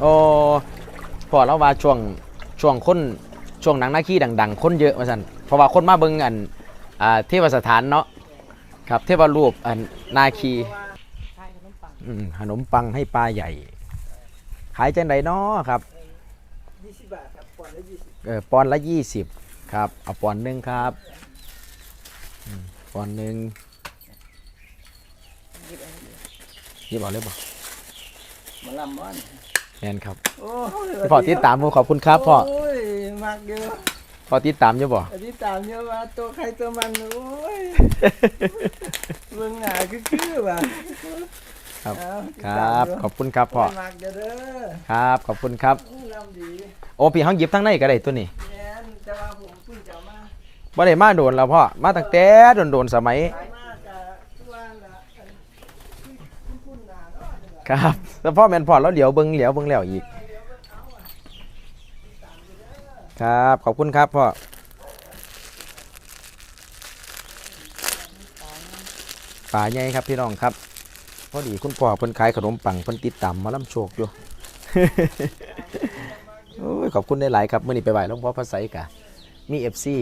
โอ้พอแล้วว่าช่วงช่วงคนช่วงหนังหน้าขี้ดัง ๆ คนเยอะมาสันเพราะว่าคนมาเบิ่งอันอ่าเทวสถานเนาะครับเทวรูปอันนาคีอืมขนมปังให้ปลาใหญ่ ขายจังไดเนาะครับยี่สิบาทครับปอนละยี่สิบเออปอนละยี่สิบครับเอาปอนหนึ่งครับปอนหนึ่งหยิบเอาเลยบ่มาลำบ้าน แมนครับโอ้ยพ่อติดตามผมขอบคุณครับพ่อโอ้ยมากเยอะพ่อติดตามอยู่บ่ติดตามเยอะว่าตัวใครตัวมันโอ้ยเบิ่งหน้าคือคือว่ะครับเอาติดคตารัมบอยู่ขอบคุณครับพ่อมากเด้อเด้อครับ ขอบคุณครับโอ้ยลำดีโอ้พี่ห้องหยิบทั้งในก็ได้ตัวนี้แม่นแต่ว่าผมเพิ่งจะเอามาบ่ได้มาโดนแล้วพ่อมาตั้งแต่โดนๆสมัยขายมากกะทุกวันละอันคุณคุณหนาเนาะนี่ล่ะ ครับแล้วพ่อแมนพ่อแล้วเดี๋ยวเบิ่งเหลียวเบิ่งแล้วอีก ครับ ขอบคุณครับพ่อป่าใหญ่ครับพี่น้องครับ พอดีคุณพ่อเพิ่นขายขนมปังเพิ่นติดตามมาล่ำโชคอยู่โอ้ยขอบคุณได้หลายครับเมื่อนี้ไปไหว้หลวงพ่อพระไสกะ มีเอฟซี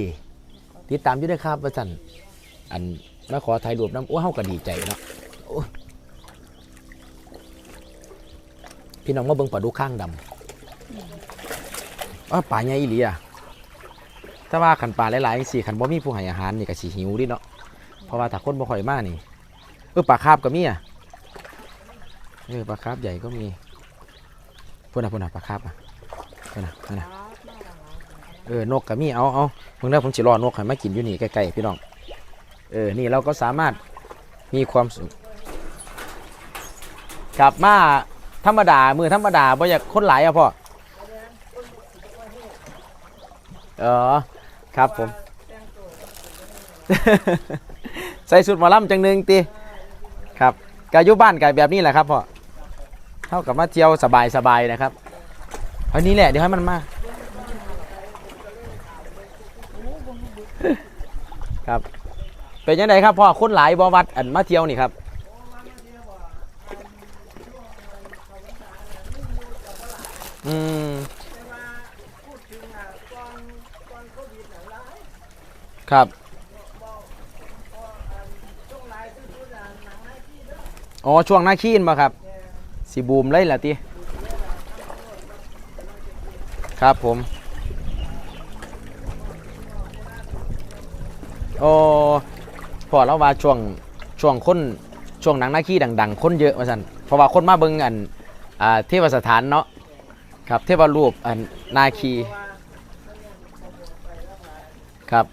ติดตามอยู่ด้วยครับว่าจันอันมาขอถ่ายรูปน้ำโอ้เฮาก็ดีใจเนาะโอ้ย พี่น้องมาเบิ่งปลาดุกข้างดำว่าป่าใหญ่อีหลีอะถ้าว่าขันป่าหลายๆสี่ขันบ่มีผู้ให้อาหารนี่ก็สิหิวดิเนาะเพราะว่าถ้าคนบ่ค่อยมานี่เออปลาคาบก็มีอะเออปลาคาบใหญ่ก็มีพุ่นน่ะพุ่นน่ะปลาคาบอะนั่นนะนั่นนะเออนกกับมีเอาเอาเพิ่งได้ผมสิรอนกให้มากินอยู่นี่ใกล้ๆพี่น้องเออนี่เราก็สามารถมีความสุขกลับมา ธรรมดา มือธรรมดาบ่อยากคนหลายอะพ่อเออครับผม ใส่สุดหมาล่ำจังหนึ่งตีครับกายุบ้านกายแบบนี้แหละครับพ่อเท่ากับมาเที่ยวสบายๆนะครับอันนี้แหละเดี๋ยวให้มันมาครับเป็นยังไงครับพ่อคนหลายบวัดอันมาเที่ยวนี่ครับ อืม แต่ว่าพูดถึงอะก่อนก่อนโควิดน่ะหลาย ครับ อ๋อ ช่วงหน้าขี้นมาครับ สีบูมเลยล่ะติครับผม โอ้พอแล้วว่าช่วงช่วงคนช่วงหนังหน้าขี้ดัง ๆ คนเยอะมาสันเพราะว่าคนมาเบิ่งอันอ่าเทวสถานเนาะครับเทวรูปอันนาคีครับ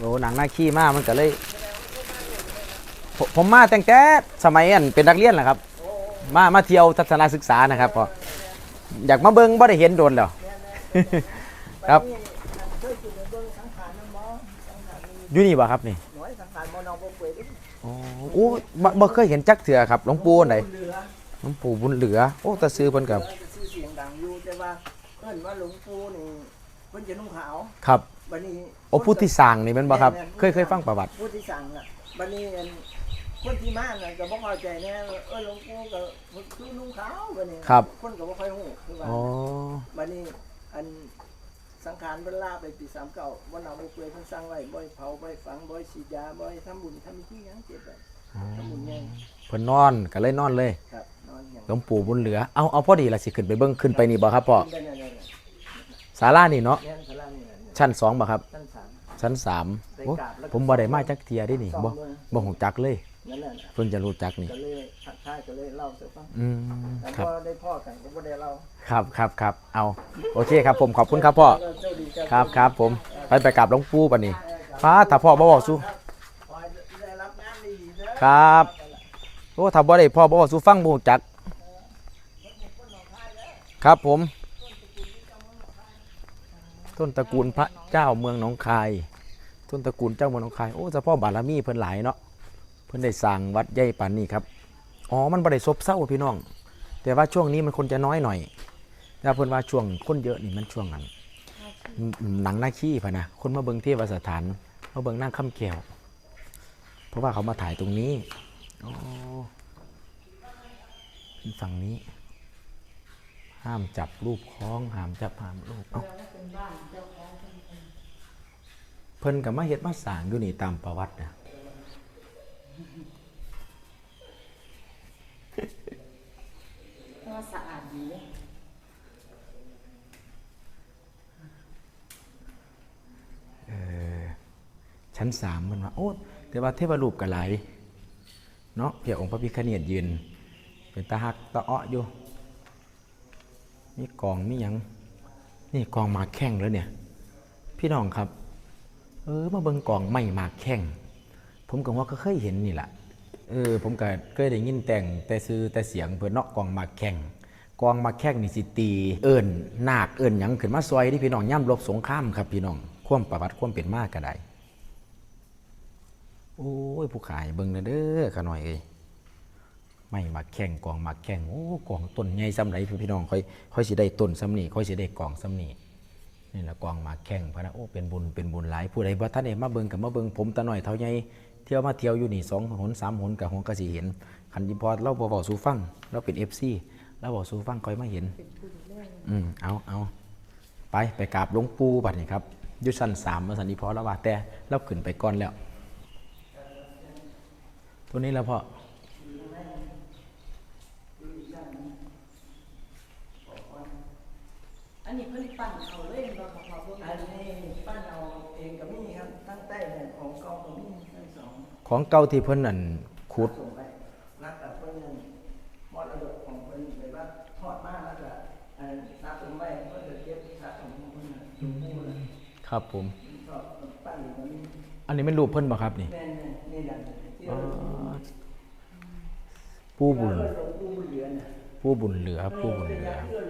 โอ้หนังหน้าขี้มากมันก็เลย ผมผมมาตั้งแต่สมัยอันเป็นนักเรียนแหละครับ มามาเที่ยวทัศนศึกษานะครับพออยากมาเบิ้งบ่ได้เห็นโดนแล้ว ครับนี่เคยจุดเบิ่งสังขารน้ำหมอสังขารมีอยู่นี่บ่ครับนี่หน่วยสังขารบ่นองบ่ป่วยเด้ออ๋อโอ้บ่บ่เคยเห็นจักเถื่อครับหลวงปู่ไหนเหลือหลวงปู่บุญเหลือ โอ้แตาซื้อเพิ่นกับชื่อเสียงดังอยู่แต่ว่าเพิ่นว่าหลวงปู่นี่เพิ่นจะนุ่งขาวครับ บัดนี้ โอ้ผู้ที่สร้างนี่แม่นบ่ครับ เคยเคยฟังประวัติ ผู้ที่สั่งน่ะบัดนี้อันคนที่มาน่ะก็บ่เข้าใจแน่เออหลวงปู่ก็คือนุ่งขาวบัดนี้ครับ คนก็บ่ค่อยฮู้คือว่าอ๋อ บัดนี้อันสังขารเพิ่นลาไปปี39วันเอาบ่เปื่อยเพิ่นสั่งไว้บ่ให้เผาบ่ให้ฝังบ่ให้ฉีดยาบ่ให้ทำบุญทำพิธีหยังเจ็บไว้ทำบุญใหญ่เพิ่นนอนก็เลยนอนเลย ครับนอนอย่างหลวงปู่บุญเหลือ เอาเอาพอดีล่ะสิขึ้นไปเบิ่งขึ้นไปนี่บ่ครับพ่อได้ๆๆศาลานี่เนาะ ๆแม่นพระรามนี่แหละชั้นสองบ่ครับท่านสาม ชั้นสามได้โอ้กราบแล้วก็ผมบ่ได้มาจักเทียได้นี่สองบ่เมืองบ่ฮู้จักเลยนั่นแหละเพิ่งจะรู้จักนี่ก็เลยทักทายก็เลยเล่าสู่ฟังอืมแล้วครับ ก็ได้พ่อกันก็บ่ได้เล่า ครับครับครับเอาโอเคครับผมขอบคุณครับพ่อแล้วก็เจ้าดีครับครับ ผมไปไปกราบหลวงปู่ปะนี่ฟ้าถ้าพ่อบ่บอกสู้ขอให้ได้รับงานดีๆเด้อครับโอ้ถ้าบ่ได้พ่อบ่บอกสู้ฟังบ่รู้จัก ครับผม ต้นตระกูลพระเจ้าเมืองหนองคาย ต้นตระกูลเจ้าเมืองหนองคาย โอ้เฉพาะบารมีเพิ่นหลายเนาะ เพิ่นได้สร้างวัดใหญ่ปานนี้ครับ อ๋อ มันบ่ได้ซบเซาพี่น้อง แต่ว่าช่วงนี้มันคนจะน้อยหน่อยแล้วเพิ่นว่าช่วงคนเยอะนี่มันช่วงนั้น หนังหน้าขี้พะนะ คนมาเบิ่งเทวสถานมาเบิ่งนั่งคำแก้วเพราะว่าเขามาถ่ายตรงนี้โอ้เป็นฝั่งนี้ ห้ามจับรูปคล้อง ห้ามจับห้ามรูปเอ้า เพิ่นกับมาเฮ็ดมาสร้างอยู่นี่ตามประวัตินะเพราะว่าสะอาดดีชั้นสามมันว่าโอ้แต่ว่าเทวรูปก็หลายเนาะเพียองค์พระพิฆเนศยืน เป็นตาหักตาอ้ออยู่มีกองมีหยัง นี่กองหมากแข้งแล้วเนี่ย พี่น้องครับ เออมาเบิ่งกองไม่มากแข้งผมก็ว่าก็เคยเห็นนี่แหละเออผมก็เคยได้ยินแต่งแต่ซื้อแต่เสียงเพื่อนเนาะกองมากแข้งกองมาแข้งนี่สิตี เอิญนาคเอิญหยังขึ้นมาซอยที่พี่น้องย่ำรบสงครามครับพี่น้องควมประวัติควมเป็นมากก็ได้โอ้ยผู้ขายเบิ่งเด้อขะหน่อยเอ้ยไม่มาแข่งกองมาแข่งโอ้กองต้นใหญ่ซ้ำไหนพี่น้องค่อยค่อยสิได้ต้นซ้ำนี่ค่อยสิได้กองซ้ำนี่ นี่แหละกองมาแข่งพระนะโอ้เป็นบุญเป็นบุญหลายผู้ใดบ่ท่านได้มาเบิ่งกับมาเบิ่งผมตาหน่อยเท่าใหญ่เที่ยวมาเที่ยวอยู่นี่สองหนสามหนกับหงก็สิเห็นคันยิพอเราบ่เว้าสู่ฟังเราเป็น FC เราเว้าสู่ฟังคอยมาเห็นอืมเอาเอาไปไปกราบหลวงปู่บัดนี้ครับยุชันสามมาสันนิพอแล้วว่าแต่เราขึ้นไปก่อนแล้ว ตัวนี้แล้วพ่อ อันนี้เพิ่นปั้นเอาเลยบ่ค่ะพ่อเบิ่งอันนี้ปั้นเอาเองก็มีครับตั้งแต่เนี่ยของเก่าก็มีทั้งสองของเก่าที่เพิ่นนั่นขุดส่งไปนักกับเพิ่นนั่นมรดกของเพิ่นไปว่าทอดมาแล้วก็อันนับเป็นไว้เพิ่นจะเก็บสะสมของเพิ่นน่ะหลวงปู่น่ะครับผมชอบปั้นอยู่ก็มีอันนี้เป็นรูปเพิ่นบ่ครับนี่แม่นๆนี่แหละที่อ๋อเราผู้บุญเออหลวงปู่บุญเหลือน่ะผู้บุญเหลือผู้บุญเป็นเหลืยัอ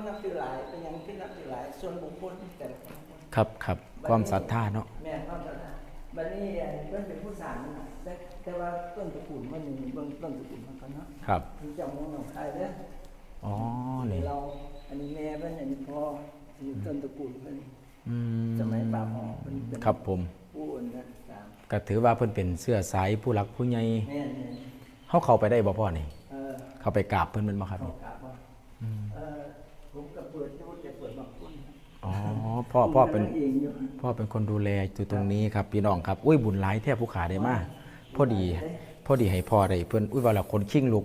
งเพื่อหลวงปู่คนนับถือหลายเป็นยังที่นับถือหลาย ส่วนบุคคลแต่ละคนครับครับความศรัทธาเนาะแม่ความศรัทธาบัดนี้อันเพิ่นเป็นผู้สร้างน่ะแต่แต่ว่าต้นตระกูลมันนี่เบิ่งต้นตระกูลมันก็เนาะครับที่เจ้าเมืองหนองคายเด้ออ๋อนี่เรา อันนี้แม่เพิ่นอันนี้พ่ออยู่ต้นตระกูลเพิ่นอืมสมัยปราบหอเพิ่นเป็นครับผมผู้อื่นนะตามก็ถือว่าเพิ่นเป็นเสื้อสายผู้หลักผู้ใหญ่แม่นเฮาเข้าไปได้บ่พ่อนี่ๆเออเข้าไปกราบเพิ่นแมันบ่ครับ อยู่แต่เปิดบางคนอ๋อพ่อพ่อเป็นผมกำลังเองอยู่พ่อเป็นคนดูแลอยู่ตรงนี้ครับพี่น้องครับ อุ้ยบุญหลายแทบผู้ขาได้มากพอดีพอดีให้พ่อได้เพื่อนอุ้ยว่าเราคนขิ้งลูก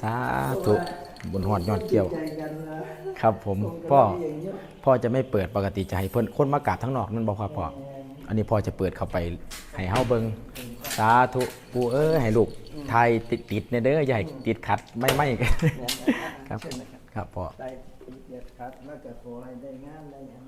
สาธุบุญหอดยอดเกี่ยว ใจกันนะครับ ผมผมกำลังพ่อเองอยู่พ่อจะไม่เปิดปกติจะให้เพื่อนคนมากราบทั้งนอกนั่นบอกครับพ่ออันนี้พ่อจะเปิดเข้าไปให้เฮาเบิงสาธุปู่เอ้ยให้ลูกไทยติดติดๆเนี่ยเด้ออย่าให้ติดขัดไม่ไม่กันเนี่ยนะครับครับเชิญนะครับครับพ่อ ได้ เกียรติครับแล้วก็ขอให้ได้งานได้หยัง